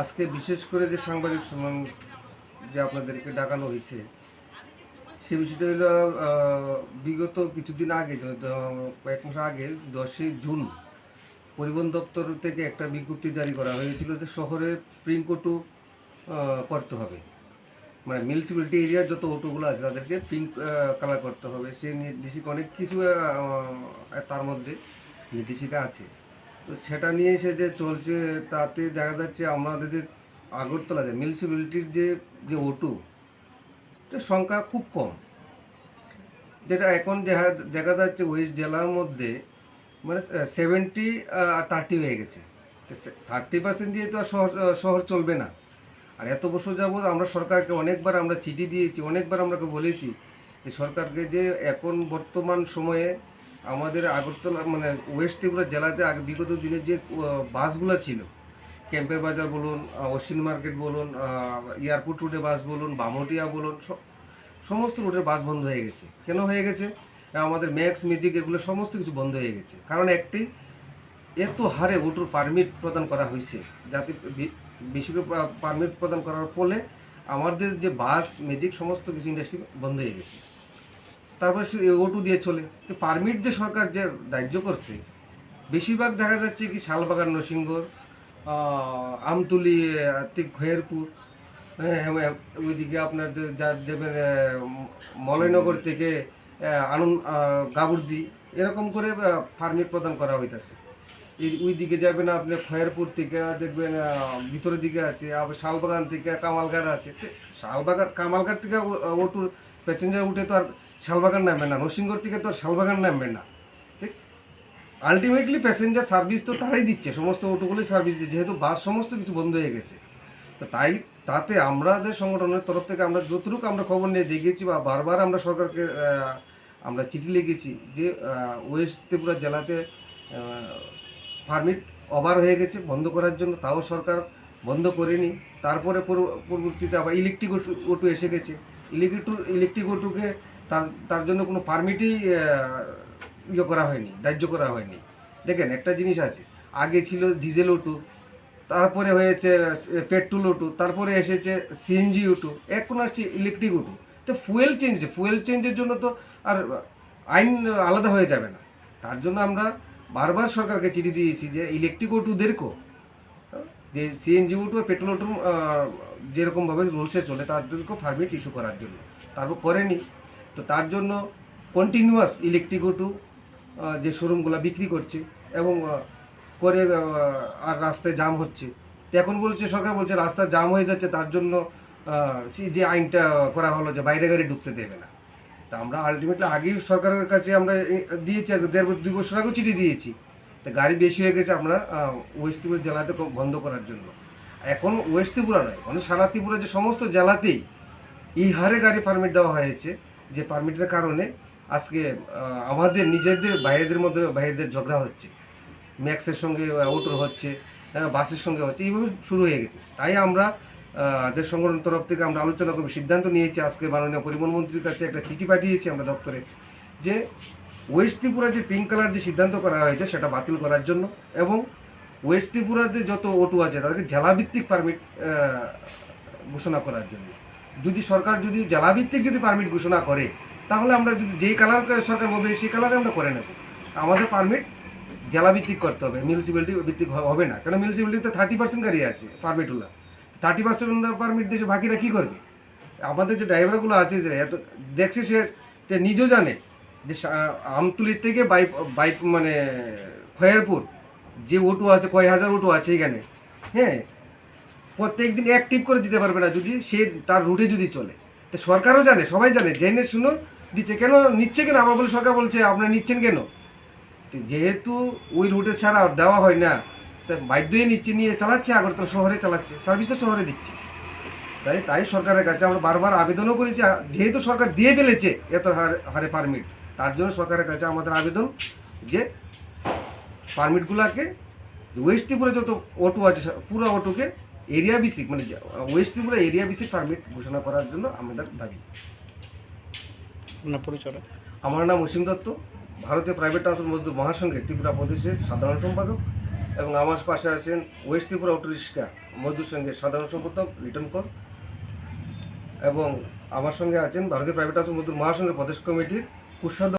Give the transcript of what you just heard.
আজকে বিশেষ করে যে সাংবাদিক সম্মান যে আপনাদেরকে ডাকানো হয়েছে, সে বিষয়টা হলো বিগত কিছুদিন আগে কয়েক মাস আগে দশই জুন, পরিবহন দপ্তর থেকে একটা বিজ্ঞপ্তি জারি করা হয়েছিল যে শহরে প্রিন্ট করতে হবে। মানে মিউনিসিপ্যালিটি এরিয়ার যত অটোগুলো আছে, তাদেরকে পিঙ্ক কালার করতে হবে। সেই নির্দেশিকা অনেক কিছু তার মধ্যে নির্দেশিকা আছে। তো সেটা নিয়ে এসে যে চলছে, তাতে দেখা যাচ্ছে আমাদের যে আগরতলা যে মিউনিসিপ্যালিটির যে যে অটো সংখ্যা খুব কম। যেটা এখন দেখা যাচ্ছে ওয়েস্ট জেলার মধ্যে মানে সেভেন্টি থার্টি হয়ে গেছে। থার্টি পার্সেন্ট দিয়ে তো আর শহর শহর চলবে না। আর এত বছর যাবৎ আমরা সরকারকে অনেকবার আমরা চিঠি দিয়েছি, অনেকবার আমরা বলেছি যে সরকারকে যে এখন বর্তমান সময়ে আমাদের আগরতলা মানে ওয়েস্ট ত্রিপুরা জেলাতে আগে বিগত দিনে যে বাসগুলো ছিল, ক্যাম্পের বাজার বলুন অশ্বিন মার্কেট বলুন এয়ারপোর্ট রুটে বাস বলুন, বামটিয়া বলুন সমস্ত রুটের বাস বন্ধ হয়ে গেছে। কেন হয়ে গেছে? আমাদের ম্যাক্স মিউজিক এগুলো সমস্ত কিছু বন্ধ হয়ে গেছে। কারণ একটি, এত হারে ওটুর পারমিট প্রদান করা হয়েছে যাতে বেশি করে পারমিট প্রদান করার ফলে আমাদের যে বাস, ম্যাজিক, সমস্ত কিছু ইন্ডাস্ট্রি বন্ধ হয়ে গেছে। তারপরে সে ওটু দিয়ে চলে। তো পারমিট যে সরকার যে দাহ্য করছে বেশিরভাগ দেখা যাচ্ছে কি শালবাগান আহ, আমতুলি খয়েরপুর হ্যাঁ হ্যাঁ, ওইদিকে আপনার যাবেন মলয়নগর থেকে আনন্দ গাবুর্দি এরকম করে পারমিট প্রদান করা হইতাছে। এই ওই দিকে যাবেন আপনি খয়েরপুর থেকে দেখবেন ভিতরের দিকে আছে আবার শালবাগান থেকে কামালঘাট আছে। শালবাগান কামালঘাট থেকে ও- ওটু প্যাসেঞ্জার উঠে তো আর শালবাগান নামবে না নরসিংগড় থেকে তো আর শালবাগান নামবে না। ঠিক? আলটিমেটলি প্যাসেঞ্জার সার্ভিস তো তারাই দিচ্ছে, সমস্ত অটোগুলোই সার্ভিস দিচ্ছে, যেহেতু বাস সমস্ত কিছু বন্ধ হয়ে গেছে। তাই তাতে আমাদের সংগঠনের তরফ থেকে আমরা যতটুকু আমরা খবর নিয়ে দেখিয়েছি বা বারবার আমরা সরকারকে আমরা চিঠি লিখেছি যে ওয়েস্ট ত্রিপুরা জেলাতে পারমিট ওভার হয়ে গেছে বন্ধ করার জন্য, তাও সরকার বন্ধ করেনি। তারপরে পরবর্তীতে আবার ইলেকট্রিক অটো এসে গেছে। ইলেকট্রিক ইলেকট্রিক অটোকে তার তার জন্য কোনো পারমিটই ইয়ে করা হয়নি দাহ্য করা হয়নি। দেখেন, একটা জিনিস আছে, আগে ছিল ডিজেল অটো তারপরে হয়েছে পেট্রোল অটো তারপরে এসেছে সিএনজি অটো এখন আসছে ইলেকট্রিক অটো তো ফুয়েল চেঞ্জ ফুয়েল চেঞ্জের জন্য তো আর আইন আলাদা হয়ে যাবে না। তার জন্য আমরা বারবার সরকারকে চিঠি দিয়েছি যে ইলেকট্রিক অটোদেরকেও যে সিএনজি অটো পেট্রোল অটো যেরকমভাবে রুলসে চলে তাদেরকেও পারমিট ইস্যু করার জন্য। তারপর করেনি। তো তার জন্য কন্টিনিউয়াস ইলেকট্রিক অটো যে শোরুমগুলো বিক্রি করছে এবং করে আর রাস্তায় জাম হচ্ছে। তো এখন বলছে, সরকার বলছে রাস্তা জাম হয়ে যাচ্ছে, তার জন্য যে আইনটা করা হলো যে বাইরে গাড়ি ঢুকতে দেবে না। তা আমরা আলটিমেটলি আগেই সরকারের কাছে আমরা দিয়েছি আজকে দেড় দুই বছর আগেও চিঠি দিয়েছি। তো গাড়ি বেশি হয়ে গেছে আমরা ওয়েস্ট ত্রিপুরা জেলাতে বন্ধ করার জন্য। এখন ওয়েস্ট ত্রিপুরা নয় মানে সারা ত্রিপুরা যে সমস্ত জেলাতেই এই হারে গাড়ি পারমিট দেওয়া হয়েছে। যে পারমিটের কারণে আজকে আমাদের নিজেদের ভাইয়েদের মধ্যে ভাইয়েদের ঝগড়া হচ্ছে। ম্যাক্সের সঙ্গে অটোর হচ্ছে বাসের সঙ্গে হচ্ছে, এইভাবে শুরু হয়ে গেছে। তাই আমরা দেশ সংগঠনের তরফ থেকে আমরা আলোচনা করব, সিদ্ধান্ত নিয়েছি আজকে মাননীয় পরিবহন মন্ত্রীর কাছে একটা চিঠি পাঠিয়েছি আমরা দপ্তরে, যে ওয়েস্ট ত্রিপুরা যে পিঙ্ক কালার যে সিদ্ধান্ত করা হয়েছে সেটা বাতিল করার জন্য এবং ওয়েস্ট ত্রিপুরাতে যত অটো আছে তাদেরকে জেলাভিত্তিক পারমিট ঘোষণা করার জন্য। যদি সরকার যদি জেলাভিত্তিক যদি পারমিট ঘোষণা করে, তাহলে আমরা যদি যেই কালার সরকার বলবে, সেই কালারে আমরা করে নেব। আমাদের পারমিট জেলাভিত্তিক করতে হবে মিউনিসিপ্যালিটি ভিত্তিক হবে না। কারণ মিউনিসিপ্যালিটিতে থার্টি পার্সেন্ট গাড়ি আছে পারমিটগুলো থার্টি পার্সেন্ট পারমিট দেশে বাকিরা কী করবে? আমাদের যে ড্রাইভারগুলো আছে, যে এত দেখছে সে নিজেও জানে যে আমতুলির থেকে বাইক বাইক মানে খয়েরপুর, যে অটো আছে, কয় হাজার অটো আছে এখানে। হ্যাঁ প্রত্যেক দিন অ্যাক্টিভ করে দিতে পারবে না যদি সে তার রুটে যদি চলে। তো সরকারও জানে, সবাই জানে, জেনে শুনো দিচ্ছে। কেন নিচ্ছে কেন? আমার বলে সরকার বলছে, আপনারা নিচ্ছেন কেন? তো যেহেতু ওই রুটে ছাড়া দেওয়া হয় না, তা বাধ্য হয়ে নিচ্ছে, নিয়ে চালাচ্ছে, আগরতলা শহরে চালাচ্ছে সার্ভিস শহরে দিচ্ছে। তাই তাই সরকারের কাছে আমরা বারবার আবেদনও করেছি। যেহেতু সরকার দিয়ে ফেলেছে এত হারে হারে পারমিট তার জন্য সরকারের কাছে আমাদের আবেদন যে পারমিটগুলোকে ওয়েস্ট ত্রিপুরা যত অটো আছে পুরো অটোকে এরিয়া বেসিক মানে west Tripura area basic permit ঘোষণা করার জন্য আমাদের দাবি। পরিচয়? আমার নাম অসীম দত্ত ভারতীয় প্রাইভেট ট্রান্সপোর্ট মজদুর মহাসংঘের ত্রিপুরা প্রদেশের সাধারণ সম্পাদক এবং আমার পাশে আছেন ওয়েস্ট ত্রিপুরা অটো রিক্সা মজদুর সঙ্গে সাধারণ সম্পাদক রিটার্ন কর এবং আমার সঙ্গে আছেন ভারতীয় প্রাইভেট হাউস মজদুর মহাসংঘের প্রদেশ কমিটির কুষাদ